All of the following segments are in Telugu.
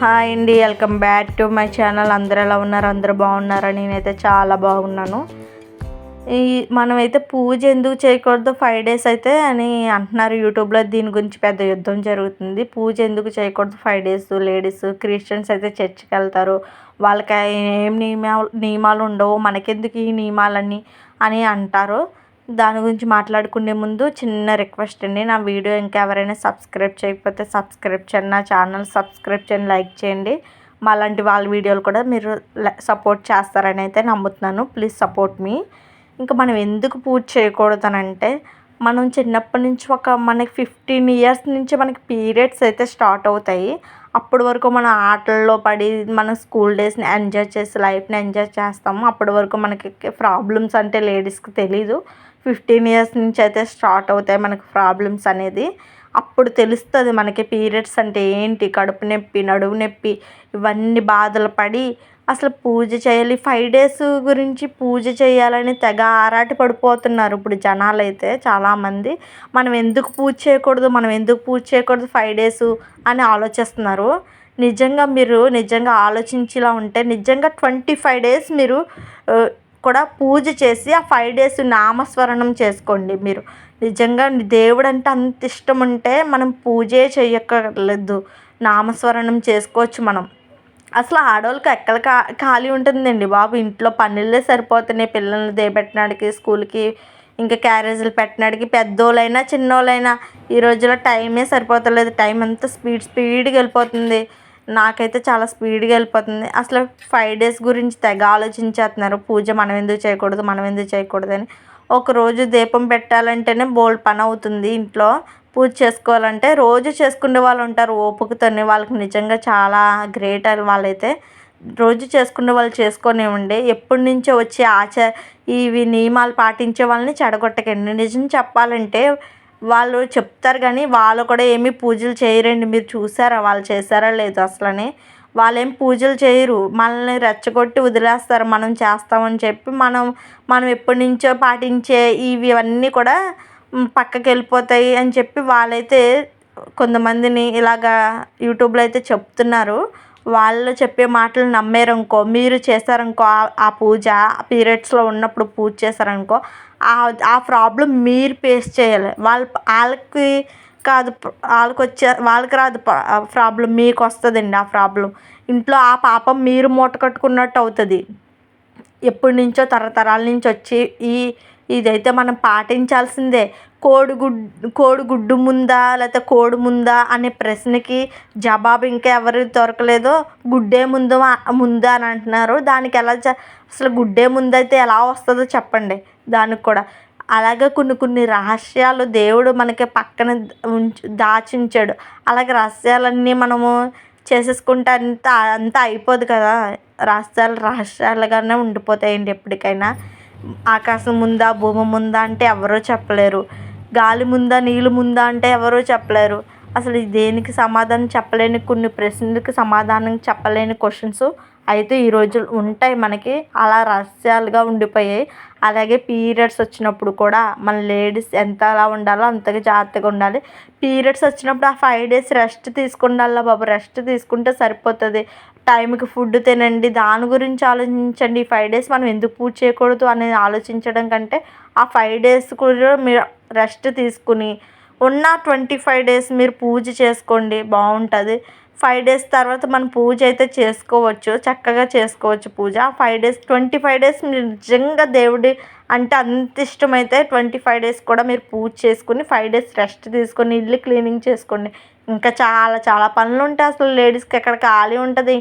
హాయ్ అండి welcome back to my channel. అందరూ ఎలా ఉన్నారు? అందరూ బాగున్నారా? నేనైతే చాలా బాగున్నాను. ఈ మనమైతే పూజ ఎందుకు చేయకూడదు? ఫైవ్ డేస్ అయితే అని అంటున్నారు యూట్యూబ్లో. దీని గురించి పెద్ద యుద్ధం జరుగుతుంది. పూజ ఎందుకు చేయకూడదు? ఫైవ్ డేస్ లేడీస్ క్రిస్టియన్స్ అయితే చర్చికి వెళ్తారు. వాళ్ళకి ఏం నియమాలు నియమాలు ఉండవు. మనకెందుకు ఈ నియమాలన్నీ అని అంటారు. దాని గురించి మాట్లాడుకునే ముందు చిన్న రిక్వెస్ట్ అండి. నా వీడియో ఇంకా ఎవరైనా సబ్స్క్రైబ్ చేయకపోతే సబ్స్క్రైబ్ చేయండి. నా ఛానల్ సబ్స్క్రైబ్ చేయండి లైక్ చేయండి. మాలాంటి వాళ్ళ వీడియోలు కూడా మీరు సపోర్ట్ చేస్తారని అయితే నమ్ముతున్నాను. ప్లీజ్ సపోర్ట్ మీ ఇంకా మనం ఎందుకు పూజ చేయకూడదనంటే మనం చిన్నప్పటి నుంచి ఒక మనకి ఫిఫ్టీన్ ఇయర్స్ నుంచి మనకి పీరియడ్స్ అయితే స్టార్ట్ అవుతాయి. అప్పటి వరకు మన ఆటల్లో పడి మన స్కూల్ డేస్ని ఎంజాయ్ చేసి లైఫ్ని ఎంజాయ్ చేస్తాము. అప్పటి వరకు మనకి ప్రాబ్లమ్స్ అంటే లేడీస్కి తెలీదు. ఫిఫ్టీన్ ఇయర్స్ నుంచి అయితే స్టార్ట్ అవుతాయి మనకి ప్రాబ్లమ్స్ అనేది. అప్పుడు తెలుస్తుంది మనకి పీరియడ్స్ అంటే ఏంటి? కడుపు నొప్పి నడుము నొప్పి ఇవన్నీ బాధలు పడి అసలు పూజ చేయాలి. ఫైవ్ డేస్ గురించి పూజ చేయాలని తెగ ఆరాట పడిపోతున్నారు ఇప్పుడు జనాలు అయితే చాలామంది. మనం ఎందుకు పూజ చేయకూడదు? మనం ఎందుకు పూజ చేయకూడదు? ఫైవ్ డేస్ అని ఆలోచిస్తున్నారు. నిజంగా మీరు నిజంగా ఆలోచించేలా ఉంటే నిజంగా ట్వంటీ ఫైవ్ డేస్ మీరు కూడా పూజ చేసి ఆ ఫైవ్ డేస్ నామస్మరణం చేసుకోండి మీరు. నిజంగా దేవుడు అంటే అంత ఇష్టం ఉంటే మనం పూజే చేయక్కర్లేదు. నామస్మరణం చేసుకోవచ్చు మనం. అసలు ఆడవాళ్ళకి ఎక్కడ కా ఖాళీ ఉంటుందండి బాబు. ఇంట్లో పనులే సరిపోతున్నాయి. పిల్లల్ని దేబెట్టడానికి స్కూల్కి ఇంకా క్యారేజీలు పెట్టడానికి పెద్దోళ్ళైనా చిన్నోళ్ళైనా ఈ రోజుల్లో టైమే సరిపోతలేదు. టైం అంతా స్పీడ్ స్పీడ్గా వెళ్ళిపోతుంది. నాకైతే చాలా స్పీడ్గా వెళ్ళిపోతుంది. అసలు ఫైవ్ డేస్ గురించి తెగ ఆలోచించేస్తున్నారు. పూజ మనం ఎందుకు చేయకూడదు? మనం ఎందుకు చేయకూడదు అని. ఒకరోజు దీపం పెట్టాలంటేనే బోల్డ్ పని అవుతుంది ఇంట్లో. పూజ చేసుకోవాలంటే రోజు చేసుకునే వాళ్ళు ఉంటారు. ఓపికతోనే వాళ్ళకి నిజంగా చాలా గ్రేట్ వాళ్ళైతే. రోజు చేసుకునే వాళ్ళు చేసుకోనివ్వండి ఎప్పటి నుంచో వచ్చే ఆచార ఇవి నియమాలు పాటించే వాళ్ళని చెడగొట్టకండి. నిజం చెప్పాలంటే వాళ్ళు చెప్తారు కానీ వాళ్ళు కూడా ఏమీ పూజలు చేయరండి. మీరు చూసారా? వాళ్ళు చేశారా? లేదు అసలని. వాళ్ళు ఏం పూజలు చేయరు. మనల్ని రెచ్చగొట్టి వదిలేస్తారు. మనం చేస్తామని చెప్పి మనం మనం ఎప్పటి నుంచో పాటించే ఇవి అన్నీ కూడా పక్కకి వెళ్ళిపోతాయి అని చెప్పి వాళ్ళైతే కొంతమందిని ఇలాగా యూట్యూబ్లో అయితే చెప్తున్నారు. వాళ్ళు చెప్పే మాటలు నమ్మారనుకో మీరు చేశారనుకో ఆ పూజ పీరియడ్స్లో ఉన్నప్పుడు పూజ చేశారనుకో ఆ ప్రాబ్లం మీరు ఫేస్ చేయాలి. వాళ్ళ వాళ్ళకి కాదు వాళ్ళకి వచ్చే వాళ్ళకి రాదు ప్రాబ్లం మీకు వస్తుందండి ఆ ప్రాబ్లం. ఇంట్లో ఆ పాపం మీరు మూట కట్టుకున్నట్టు అవుతుంది. ఎప్పటి నుంచో తరతరాల నుంచి వచ్చి ఈ ఇదైతే మనం పాటించాల్సిందే. కోడిగుడ్డు కోడిగుడ్డు ముందా లేకపోతే కోడి ముందా అనే ప్రశ్నకి జవాబు ఇంకా ఎవరు దొరకలేదో గుడ్డే ముందు ముందా అని అంటున్నారు. దానికి ఎలా అసలు గుడ్డే ముందైతే ఎలా వస్తుందో చెప్పండి. దానికి కూడా. అలాగే కొన్ని కొన్ని రహస్యాలు దేవుడు మనకి పక్కన ఉంచి దాచించాడు. అలాగే రహస్యాలన్నీ మనము చేసేసుకుంటే అంతా అంతా అయిపోదు కదా. రహస్యాలు రహస్యాలుగానే ఉండిపోతాయండి ఎప్పటికైనా. ఆకాశం ముందా భూమి ముందా అంటే ఎవరూ చెప్పలేరు. గాలి ముందా నీళ్ళు ముందా అంటే ఎవరూ చెప్పలేరు. అసలు దేనికి సమాధానం చెప్పలేని కొన్ని ప్రశ్నలకు సమాధానం చెప్పలేని క్వశ్చన్స్ అయితే ఈ రోజు ఉంటాయి మనకి. అలా రహస్యాలుగా ఉండిపోయాయి. అలాగే పీరియడ్స్ వచ్చినప్పుడు కూడా మన లేడీస్ ఎంత అలా ఉండాలో అంతగా జాగ్రత్తగా ఉండాలి. పీరియడ్స్ వచ్చినప్పుడు ఆ ఫైవ్ డేస్ రెస్ట్ తీసుకుండాలా బాబు. రెస్ట్ తీసుకుంటే సరిపోతుంది. టైంకి ఫుడ్ తినండి. దాని గురించి ఆలోచించండి. ఈ ఫైవ్ డేస్ మనం ఎందుకు పూజ చేయకూడదు అనేది ఆలోచించడం కంటే ఆ ఫైవ్ డేస్ కూడా మీరు రెస్ట్ తీసుకుని ఉన్న ట్వంటీ ఫైవ్ డేస్ మీరు పూజ చేసుకోండి. బాగుంటుంది. ఫైవ్ డేస్ తర్వాత మనం పూజ అయితే చేసుకోవచ్చు చక్కగా చేసుకోవచ్చు puja. Five days twenty five days మీరు నిజంగా దేవుడి అంటే అంత ఇష్టమైతే ట్వంటీ ఫైవ్ డేస్ కూడా మీరు పూజ చేసుకుని ఫైవ్ డేస్ రెస్ట్ తీసుకొని ఇల్లు క్లీనింగ్ చేసుకోండి ఇంకా చాలా చాలా పనులు ఉంటాయి అసలు లేడీస్కి ఎక్కడ ఖాళీ ఉంటుంది.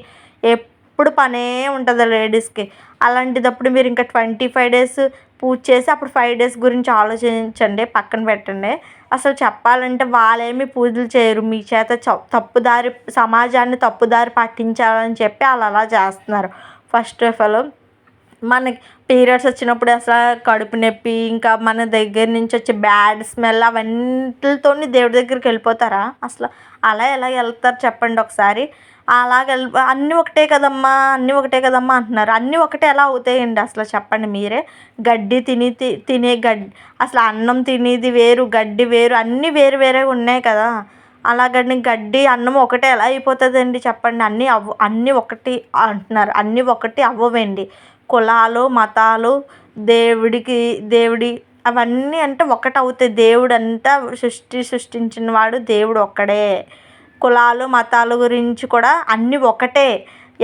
ఎప్పుడు పనే ఉంటుంది లేడీస్కి. అలాంటిదప్పుడు మీరు ఇంకా ట్వంటీ ఫైవ్ డేస్ పూజ చేసి అప్పుడు ఫైవ్ డేస్ గురించి ఆలోచించండి పక్కన పెట్టండి. అసలు చెప్పాలంటే వాళ్ళేమి పూజలు చేయరు. మీ చేత తప్పుదారి సమాజాన్ని తప్పుదారి పట్టించాలని చెప్పి వాళ్ళు అలా చేస్తున్నారు. ఫస్ట్ ఆఫ్ ఆల్ మనకి పీరియడ్స్ వచ్చినప్పుడు అసలు కడుపు నొప్పి ఇంకా మన దగ్గర నుంచి వచ్చే బ్యాడ్ స్మెల్ అవన్నిటితో దేవుడి దగ్గరికి వెళ్ళిపోతారా? అసలు అలా ఎలా వెళ్తారు చెప్పండి ఒకసారి. అలాగ అన్నీ ఒకటే కదమ్మా అన్నీ ఒకటే కదమ్మా అంటున్నారు. అన్నీ ఒకటే ఎలా అవుతాయండి అసలు చెప్పండి మీరే? గడ్డి తిని తినే గడ్డి అసలు అన్నం తినేది వేరు గడ్డి వేరు అన్నీ వేరు వేరేగా ఉన్నాయి కదా. అలాగని గడ్డి అన్నం ఒకటే ఎలా అయిపోతుందండి చెప్పండి. అన్నీ అవ్వ అన్నీ ఒకటి అంటున్నారు. అన్నీ ఒకటి అవ్వవండి. కులాలు మతాలు దేవుడికి దేవుడి అవన్నీ అంటే ఒకటి అవుతాయి. దేవుడు అంతా సృష్టి సృష్టించిన వాడు దేవుడు ఒక్కడే. కులాలు మతాల గురించి కూడా అన్నీ ఒకటే.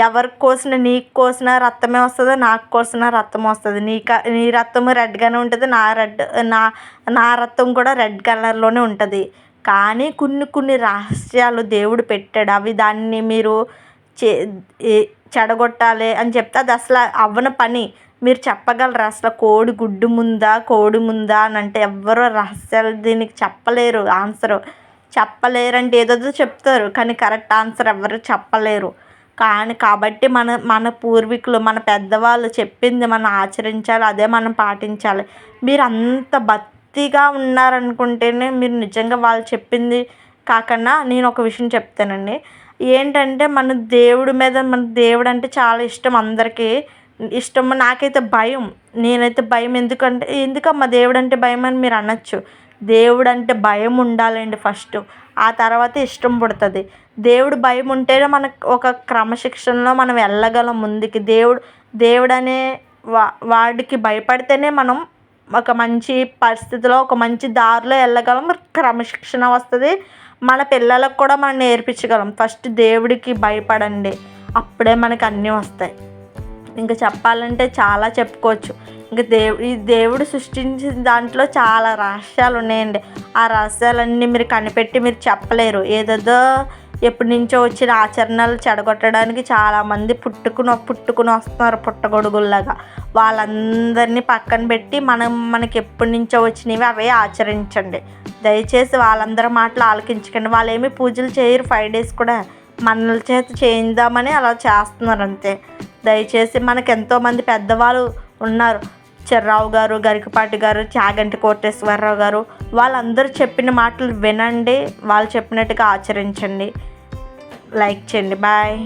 ఎవరికి కోసిన నీకు కోసిన రక్తమే వస్తుంది నాకు కోసిన రక్తం వస్తుంది. నీక నీ రక్తం రెడ్గానే ఉంటుంది నా రెడ్ నా నా రక్తం కూడా రెడ్ కలర్లోనే ఉంటుంది. కానీ కొన్ని కొన్ని రహస్యాలు దేవుడు పెట్టాడు. అవి దాన్ని మీరు చే చెడగొట్టాలి అని చెప్తే అది అసలు అవ్వని పని. మీరు చెప్పగలరా? అసలు కోడి గుడ్డు ముందా కోడి ముందా అని అంటే ఎవ్వరూ రహస్యాలు దీనికి చెప్పలేరు ఆన్సరు. చెప్పలేరంటే ఏదేదో చెప్తారు. కానీ కరెక్ట్ ఆన్సర్ ఎవ్వరు చెప్పలేరు. కానీ కాబట్టి మన మన పూర్వీకులు మన పెద్దవాళ్ళు చెప్పింది మనం ఆచరించాలి. అదే మనం పాటించాలి. మీరు అంత భక్తిగా ఉన్నారనుకుంటేనే మీరు నిజంగా వాళ్ళు చెప్పింది కాకుండా నేను ఒక విషయం చెప్తానండి. ఏంటంటే మన దేవుడి మీద మన దేవుడు అంటే చాలా ఇష్టం అందరికీ. ఇష్టం నాకైతే భయం. నేనైతే భయం. ఎందుకంటే ఎందుకమ్మా దేవుడు అంటే భయం అని మీరు అనొచ్చు. దేవుడు అంటే భయం ఉండాలండి ఫస్ట్. ఆ తర్వాత ఇష్టం పుడుతుంది. దేవుడు భయం ఉంటేనే మనకు ఒక క్రమశిక్షణలో మనం వెళ్ళగలం ముందుకి. దేవుడు దేవుడు అనే వా వాడికి భయపడితేనే మనం ఒక మంచి పరిస్థితిలో ఒక మంచి దారిలో వెళ్ళగలం. క్రమశిక్షణ వస్తుంది. మన పిల్లలకు కూడా మనం నేర్పించగలం. ఫస్ట్ దేవుడికి భయపడండి. అప్పుడే మనకి అన్నీ వస్తాయి. ఇంకా చెప్పాలంటే చాలా చెప్పుకోవచ్చు. ఇంకా దేవుడు ఈ దేవుడు సృష్టించిన దాంట్లో చాలా రహస్యాలు ఉన్నాయండి ఆ రహస్యాలన్నీ మీరు కనిపెట్టి మీరు చెప్పలేరు. ఏదేదో ఎప్పటి నుంచో వచ్చిన ఆచరణలు చెడగొట్టడానికి చాలామంది పుట్టుకుని పుట్టుకుని వస్తున్నారు పుట్టగొడుగుల్లాగా. వాళ్ళందరినీ పక్కన పెట్టి మనం మనకి ఎప్పటి నుంచో వచ్చినవి అవే ఆచరించండి. దయచేసి వాళ్ళందరి మాటలు ఆలకించకండి. వాళ్ళు ఏమి పూజలు చేయరు. ఫైవ్ డేస్ కూడా మనల చేత చేయిందామని అలా చేస్తున్నారు అంతే. దయచేసి మనకు ఎంతోమంది పెద్దవాళ్ళు ఉన్నారు. చెర్రావు గారు గరికపాటి గారు చాగంటి కోటేశ్వరరావు గారు వాళ్ళందరూ చెప్పిన మాటలు వినండి వాళ్ళు చెప్పినట్టుగా ఆచరించండి. లైక్ చేయండి. బాయ్.